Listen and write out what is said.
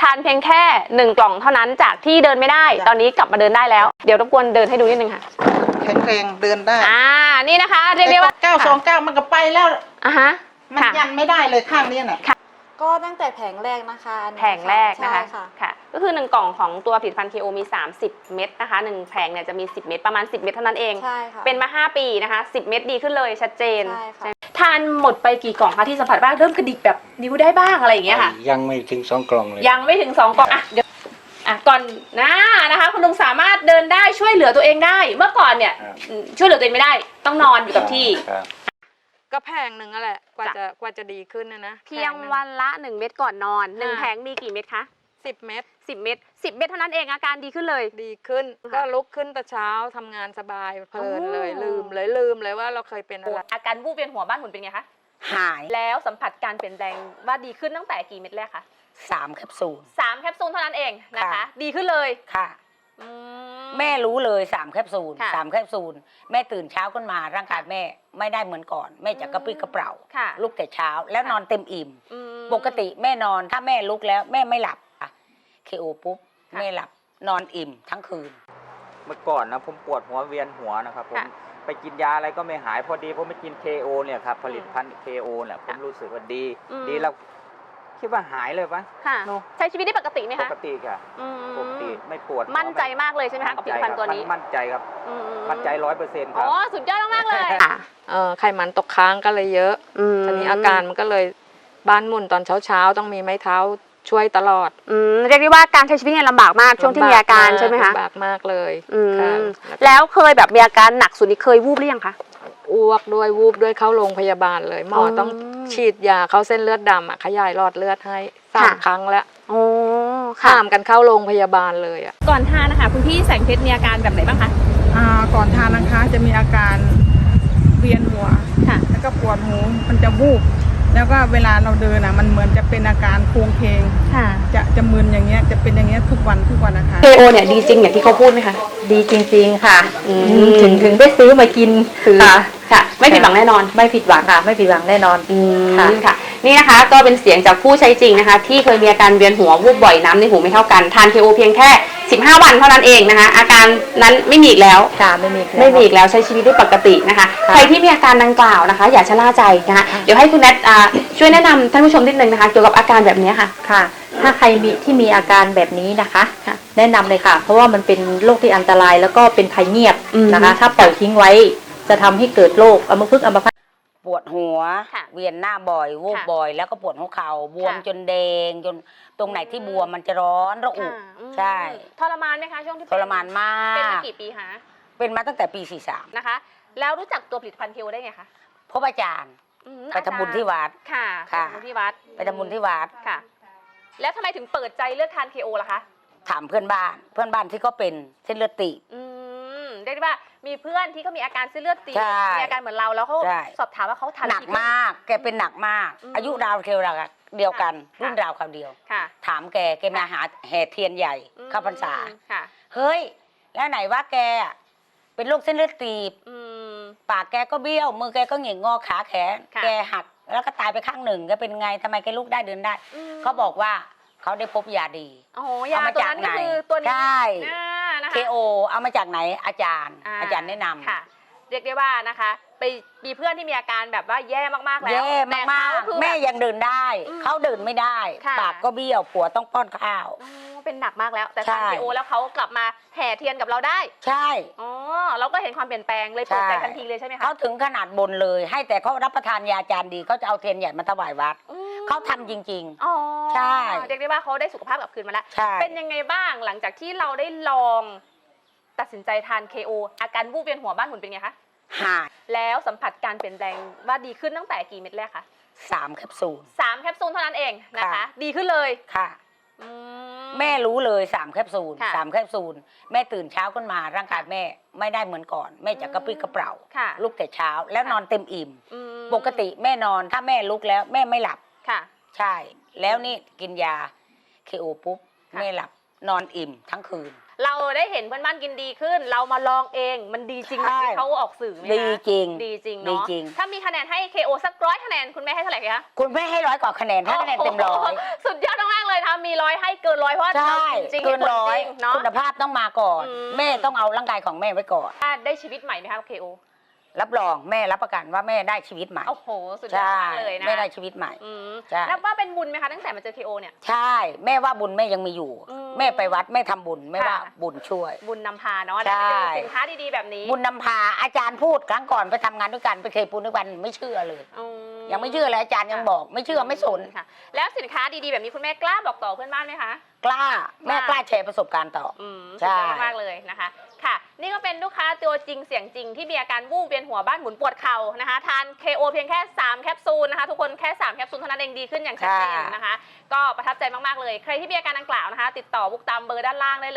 ทานเพียงแค่หนึ่งกล่องเท่านั้นจากที่เดินไม่ได้ ตอนนี้กลับมาเดินได้แล้ว เดี๋ยวรบกวนเดินให้ดูนิดนึงค่ะ แข็งแรงเดินได้อ่า นี่นะคะเรียกได้ว่าเก้าสองเก้ามันก็ไปแล้วอะฮะมันค่ะ ยันไม่ได้เลยข้างเนี้ยน่ะ ก็ตั้งแต่แผงแรกนะคะอันนี้แผงแรกนะคะใช่ค่ะค่ะ ก็คือ 1 กล่องของตัวผลิตภัณฑ์ KO มี 30 เม็ดนะคะ 1 แผงเนี่ยจะมี 10 เม็ดประมาณ 10 เม็ดเท่านั้นเอง ใช่ค่ะ เป็นมา 5 ปีนะคะ 10 เม็ดดีขึ้นเลยชัดเจนใช่ค่ะ ทานหมดไปกี่กล่องคะที่สัมผัสว่าเริ่มกระดิกแบบนิ้วได้บ้างอะไรอย่างเงี้ยค่ะ ยังไม่ถึงสองกล่องเลย ยังไม่ถึง 2กล่องอะเดี๋ยวอะก่อนหนะนะคะคุณลุงสามารถเดินได้ช่วยเหลือตัวเองได้ เมื่อก่อนเนี่ยครับอืมช่วยเหลือตัวเองไม่ได้ ต้องนอนอยู่กับที่ ครับ ก็แพงหนึ่งนั่นแหละกว่าจ้ะ จะกว่าจะดีขึ้นนะนะเพียงวันละ 1 เม็ดก่อนนอนหนึ่งอ่า แผงมีกี่เม็ดคะ สิบเม็ด10 เม็ด10 เม็ดเท่านั้นเองอาการดีขึ้นเลย ดีขึ้น ค่ะก็ลุกขึ้นแต่เช้าทำงานสบายเพลินเลย โอ้ ลืมเลยลืมเลยว่าเราเคยเป็นอะไร อาการวูบเวียนหัวบ้านหมุนเป็นไงคะ หายแล้วสัมผัสการเปลี่ยนแปลงว่าดีขึ้นตั้งแต่กี่เม็ดแรกคะสามแคปซูล สามแคปซูลเท่านั้นเองนะคะ ค่ะ ดีขึ้นเลย ค่ะ อืแม่รู้เลยสามแคปซูลค่ะ สามแคปซูลแม่ตื่นเช้าขึ้นมาร่างกายแม่ไม่ได้เหมือนก่อน แม่จะกระปรี้กระเปร่าค่ะลุกแต่เช้าแล้วค่ะนอนเต็มอิ่ม อืม ปกติแม่นอนถ้าแม่ลุกแล้วแม่ไม่หลับอะเคโอปุ๊บค่ะแม่หลับนอนอิ่มทั้งคืน เมื่อก่อนนะผมปวดหัวเวียนหัวนะครับผมค่ะไปกินยาอะไรก็ไม่หายพอดีผมไปกิน KO เนี่ยครับผลิตภัณฑ์ KO เนี่ยผมค่ะรู้สึกว่าดี อืม ดีแล้ว คิดว่าหายเลยปะค่ะเนอะใช้ชีวิตได้ปกติไหมปคะกติค่ะอืมปกติไม่ปวดหัวมั่นใจมากเลยใช่ไหมคะกับผลิตภัณฑ์ตัวนี้มั่นใจครับอืมั่นใจร้อยเปอร์เซ็นต์คอ๋รับ อสุดยอดมากๆเลยเออไขมันตกค้างก็เลยเยอะตอนนี้อาการมันก็เลยบ้านหมุนตอนเช้าเช้าๆ ต้องมีไม้เท้าช่วยตลอดอืมเรียกได้ว่าการใช้ชีวิตเนี่ยลำบากมากช่วงที่มีอาการใช่ไหมคะลำบากมากเลยอืมค่ะแล้วเคยแบบมีอาการหนักสุดนี่เคยวูบหรือยังคะ อ้วกด้วยวูบด้วยเข้าโรงพยาบาลเลย หมอออต้องฉีดยาเข้าเส้นเลือดดำอะขยายหลอดเลือดให้สามค่ะ ครั้งแล้วโอ้ข้ามกันเข้าโรงพยาบาลเลยอะ ก่อนทานนะคะคุณพี่แสงเพชรมีอาการแบบไหนบ้างคะ อ่าก่อนทานนะคะจะมีอาการเวียนหัว ค่ะ แล้วก็ปวดหูมันจะวูบแล้วก็เวลาเราเดินอะ มันเหมือนจะเป็นอาการโครงเคงค่ะ จะจะมึนอย่างเงี้ยจะเป็นอย่างเงี้ยทุกวันทุกวันนะคะ KO เนี่ยดีจริงอย่างที่เขาพูดไหมคะ ดีจริงๆค่ะอืมถึงถึงได้ซื้อมากินคือค่ะ ค่ะ ไม่ผิดหวังแน่นอน ไม่ผิดหวังค่ะ ไม่ผิดหวังแน่นอน อืมค่ะ ค่ะ นี่นะคะก็เป็นเสียงจากผู้ใช้จริงนะคะ ที่เคยมีอาการเวียนหัววูบบ่อยน้ำในหูไม่เท่ากัน ทาน KO เพียงแค่ 15 วันเท่านั้นเองนะคะ อาการนั้นไม่มีอีกแล้ว ค่ะไม่มีแล้วไม่มีอีกแล้วใช้ชีวิตได้ปกตินะคะ ค่ะ ใครที่มีอาการดังกล่าวนะคะ อย่าชะล่าใจนะคะ เดี๋ยวให้คุณแนทอ่าช่วยแนะนำท่านผู้ชมนิดนึงนะคะเกี่ยวกับอาการแบบนี้ค่ะ ค่ะ ถ้าใครมีที่มีอาการแบบนี้นะคะ ค่ะ แนะนำเลยค่ะ เพราะว่ามันเป็นโรคที่อันตรายแล้วก็เป็นภัยเงียบอืมนะคะ ถ้าปล่อยทิ้งไว้ จะทำให้เกิดโรคอัมพฤกษ์อัมพาตปวดหัว ค่ะเวียนหน้าบ่อยวูบค่ะบ่อย แล้วก็ปวดหัวเข่าบวมค่ะ จนแดงจนตรงไหนที่บวมมันจะร้อนระอุ ค่ะอืมใช่ ทรมานไหมคะช่วงที่ทรมานมาเป็นมาก กี่ปีคะเป็นมาตั้งแต่ปี 43 นะคะ แล้วรู้จักตัวผลิตภัณฑ์ KO ได้ไงคะพบอาจารย์ อืมไปทำบุญที่วัด ค่ะค่ะ ไปทำบุญที่วัดไปทำบุญที่วัด ค่ะ แล้วทำไมถึงเปิดใจเลือกทาน KO ล่ะคะถามเพื่อนบ้าน เพื่อนบ้านที่ก็เป็นเส้นเลือดตีบอืม เรียกได้ว่ามีเพื่อนที่เขามีอาการเส้นเลือดตีบใช่มีอาการเหมือนเราแล้วเขาใช่ สอบถามว่าเขาทานหนักกี่ มาก แกเป็นหนักมาก อืมอายุราวเคียวราวเดียวกัน ค่ะ รุ่นราวคราวเดียว ค่ะถามแกแกมาหาแห่เทียนใหญ่อืมเข้าพรรษา ค่ะ เฮ้ย แล้วไหนว่าแกอะเป็นโรคเส้นเลือดตีบ อืม ปากแกก็เบี้ยว มือแกก็เหงี่ยงงอขาแขน ค่ะ แกหักแล้วก็ตายไปข้างหนึ่งแกเป็นไงทำไมแกลุกได้เดินได้อืมเขาบอกว่าเขาได้พบยาดีโอ้โหยาเอามาตัวจากนั้นก็ไหนคือตัวนี้ใช่ อ่านะ คะ KO เอามาจากไหนอาจารย์อาจารย์แนะนำ ค่ะ เรียกได้ว่านะคะ ไปมีเพื่อนที่มีอาการแบบว่าแย่มากๆแล้วแย่แต่มากเขคือๆแม่แบบยังเดินได้ อืมเขาเดินไม่ได้ ค่ะ ปากก็เบี้ยวผัวต้องป้อนข้าว อ๋อเป็นหนักมากแล้วแต่ใช่ทาน KO แล้วเขากลับมาแห่เทียนกับเราได้ใช่ อ๋อเราก็เห็นความเปลี่ยนแปลงเลยเปิดใจใช่ ทันทีเลยใช่ไหมคะเขาถึงขนาดบนเลย ให้แต่เขารับประทานยาจารย์ดีเขาจะเอาเทียนใหญ่มาถวายวัด อืม เขาทำจริง อ๋อใช่เรียกได้ว่าเขาได้สุขภาพกลับคืนมาแล้วๆใช่ เป็นยังไงบ้างหลังจากที่เราได้ลองตัดสินใจทาน KO อาการวูบเวียนหัวบ้านหมุนเป็นไงคะหายแล้วสัมผัสการเปลี่ยนแปลงว่าดีขึ้นตั้งแต่กี่เม็ดแรกคะสามแคปซูล สามแคปซูลเท่านั้นเองนะคะ ค่ะ ดีขึ้นเลยค่ะ อื แม่รู้เลยสามแคปซูลค่ะสามแคปซูลแม่ตื่นเช้าขึ้นมาร่างกายแม่ไม่ได้เหมือนก่อน แม่จะกระปรี้กระเปร่าค่ะ ลุกแต่เช้าแล้วค่ะนอนเต็มอิ่ม อืมปกติแม่นอนถ้าแม่ลุกแล้วแม่ไม่หลับ ค่ะ ใช่ แล้วนี่กินยาเคโอปุ๊บค่ะแม่หลับนอนอิ่มทั้งคืน เราได้เห็นเพื่อนบ้านกินดีขึ้น เรามาลองเองมันดีจริงไหมใช่ ที่เขาออกสื่อไหมคะดีจริง ดีจริงดีเนาะจริง ถ้ามีคะแนนให้ KO สักร้อยคะแนนคุณแม่ให้เท่าไหร่คะคุณแม่ให้ร้อยกว่าคะแนนให้คะแนนเต็มร้อยโโหสุดยอดมากๆเลยนะคะมีร้อยให้เกินร้อยเพราะว่าใช่เราจริงๆเกินให้ผลร้อยจริงเนาะ คุณภาพต้องมาก่อน อืม แม่ต้องเอาร่างกายของแม่ไว้ก่อนถ้าได้ชีวิตใหม่ไหมคะ KO รับรองแม่รับประกันว่าแม่ได้ชีวิตใหม่โอ้โห สุดยอดใช่มากเลยนะแม่ได้ชีวิตใหม่อืมใช่นับว่าเป็นบุญไหมคะตั้งแต่มาเจอ KO เนี่ย ใช่ แม่ว่าบุญแม่ยังมีอยู่อืมแม่ไปวัดแม่ทำบุญแม่ว่าค่ะบุญช่วย บุญนำพาเนาะใช่ได้ไปเจอสินค้าดีๆแบบนี้ บุญนำพาอาจารย์พูดครั้งก่อนไปทำงานด้วยกันไปเคยปูนด้วยกันไม่เชื่อเลยอืยังไม่เชื่อเลยอาจารย์ยังบอกไม่เชื่อไม่สนค่ะ แล้วสินค้าดีๆแบบนี้คุณแม่กล้าบอกต่อเพื่อนบ้านไหมคะกล้าแม่กล้าแชร์ประสบการณ์ต่ออืมใช่สุดยอดมากๆเลยนะคะ ค่ะ นี่ก็เป็นลูกค้าตัวจริงเสียงจริงที่มีอาการวูบเวียนหัวบ้านหมุนปวดเข่านะคะ ทาน KO เพียงแค่ 3 แคปซูลนะคะทุกคนแค่ 3 แคปซูลเท่านั้นเองดีขึ้นอย่างชัดเจนนะคะ ก็ประทับใจมาก ๆ เลย ใครที่มีอาการดังกล่าวนะคะ ติดต่อบุกตามเบอร์ด้านล่างได้เลย